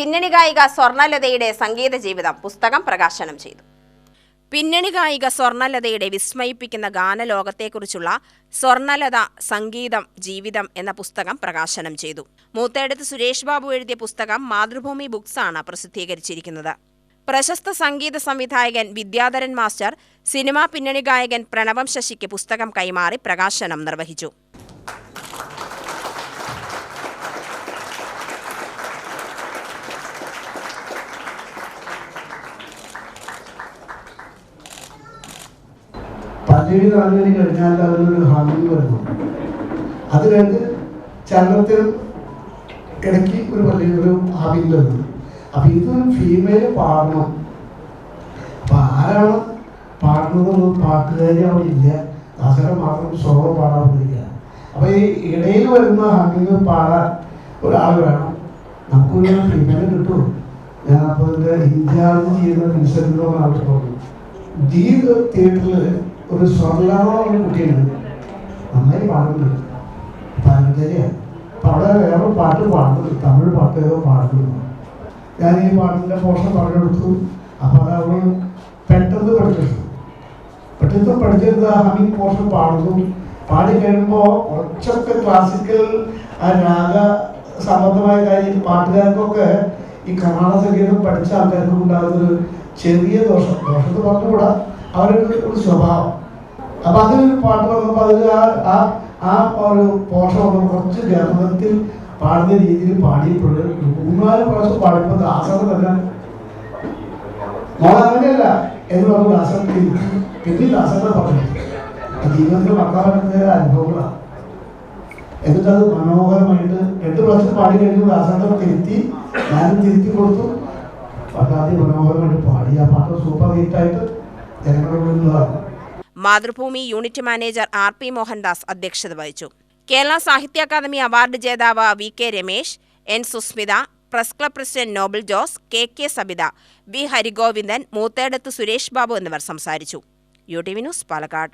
പിന്നണി ഗായിക സ്വർണലതയുടെ സംഗീത ജീവിതം പുസ്തകം പ്രകാശനം ചെയ്തു. പിന്നണി ഗായിക സ്വർണലതയുടെ വിസ്മയിപ്പിക്കുന്ന ഗാനലോകത്തെക്കുറിച്ചുള്ള സ്വർണലത സംഗീതം ജീവിതം എന്ന പുസ്തകം പ്രകാശനം ചെയ്തു. മൂത്തേടത്ത് സുരേഷ് ബാബു എഴുതിയ പുസ്തകം മാതൃഭൂമി ബുക്സ് ആണ് പ്രസിദ്ധീകരിച്ചിരിക്കുന്നത്. പ്രശസ്ത സംഗീത സംവിധായകൻ വിദ്യാധരൻ മാസ്റ്റർ സിനിമാ പിന്നണി ഗായകൻ പ്രണവം ശശിക്ക് പുസ്തകം കൈമാറി പ്രകാശനം നിർവഹിച്ചു. പല്ലവി മണി കഴിഞ്ഞാൽ അതിനൊരു ഹാമിങ് വരുന്നു. അത് കഴിഞ്ഞ് ചലനത്തിൽ ഇടയ്ക്ക് ഒരു പല്ലവി ഒരു ഹാമിങ് വരുന്നു. അപ്പൊ ഇതൊരു ഫീമെയിൽ പാടണം. അപ്പൊ ആരാണ് പാടുന്നതെന്ന് പാട്ടുകാരി അവിടെ ഇല്ല. ദാസരം മാത്രം സോളോ പാടാൻ പറ്റില്ല അപ്പൊ ഈ ഇടയിൽ വരുന്ന ഹാമിങ് പാടാൻ ഒരാൾ വേണം. നമുക്കൊരു ഫീമെയിൽ കിട്ടുമോ? അപ്പോൾ ഇതിന്റെ ഇൻചാർജ് ചെയ്യുന്ന മനുഷ്യരുടെ ആൾ പറഞ്ഞു തിയേറ്ററിൽ ഒരു സ്വർണ കുട്ടിയുണ്ട് നന്നായി പാടുന്നുണ്ട്. പാരമ്പര്യമാണ് അപ്പൊ അവിടെ വേറെ പാട്ട് പാടുന്നത് തമിഴ് പാട്ട് ഏതോ പാടുന്നു ഞാൻ ഈ പാട്ടിന്റെ പോർഷൻ പറഞ്ഞെടുത്തു അപ്പോൾ അത് അവൾ പെട്ടെന്ന് പഠിച്ചെടുത്തു പെട്ടെന്ന് പഠിച്ചെടുത്ത് ആ ഹമ്മിങ് പോഷൻ പാടുന്നു. പാടി കഴിയുമ്പോൾ കുറച്ചൊക്കെ ക്ലാസിക്കൽ ആ രാഗ സംബന്ധമായ കാര്യം പാട്ടുകാർക്കൊക്കെ ഈ കർണാടക സംഗീതം പഠിച്ച ആൾക്കാർക്ക് ഉണ്ടാകുന്നൊരു ചെറിയ ദോഷം. ദോഷത്ത് പറഞ്ഞുകൂടാ. അവരുടെ ഒരു സ്വഭാവം. അപ്പൊ അതിലൊരു പാട്ട് വന്നപ്പോൾ അതിൽ ആ ആ ഒരു പോഷൻ വന്നപ്പോൾ കുറച്ച് ഗർഭത്തിൽ പാടുന്ന രീതിയിൽ പാടിയപ്പോൾ മൂന്നാൽ പ്രാവശ്യം പാടുമ്പോൾ ദാസർ തന്നെ മോൾ അങ്ങനെയല്ല എന്ന് പറഞ്ഞു ദാസർ പിന്നെ ദാസറിനെ പറഞ്ഞു ജീവിതത്തിൽ ജീവിതത്തിൽ പറ്റുന്ന അനുഭവങ്ങളാണ് എന്നിട്ട് അത് മനോഹരമായിട്ട് എട്ട് പ്രാവശ്യം പാടി കഴിഞ്ഞു ദാസറിനെ തിരുത്തി ഞാനും തിരുത്തി കൊടുത്തു. പട്ടാതി മനോഹരമായിട്ട് പാടി. ആ പാട്ട് super ഹിറ്റായിട്ട് Mathrubhumi unit manager R P Mohandas അധ്യക്ഷത വഹിച്ചു. കേരള സാഹിത്യ അക്കാദമി അവാർഡ് ജേതാവ് V K Ramesh N Susmitha press club president Noble Jose K K Sabitha V Harigovindan Moothedath Suresh Babu എന്നിവർ സംസാരിച്ചു. U T V news Palakkad.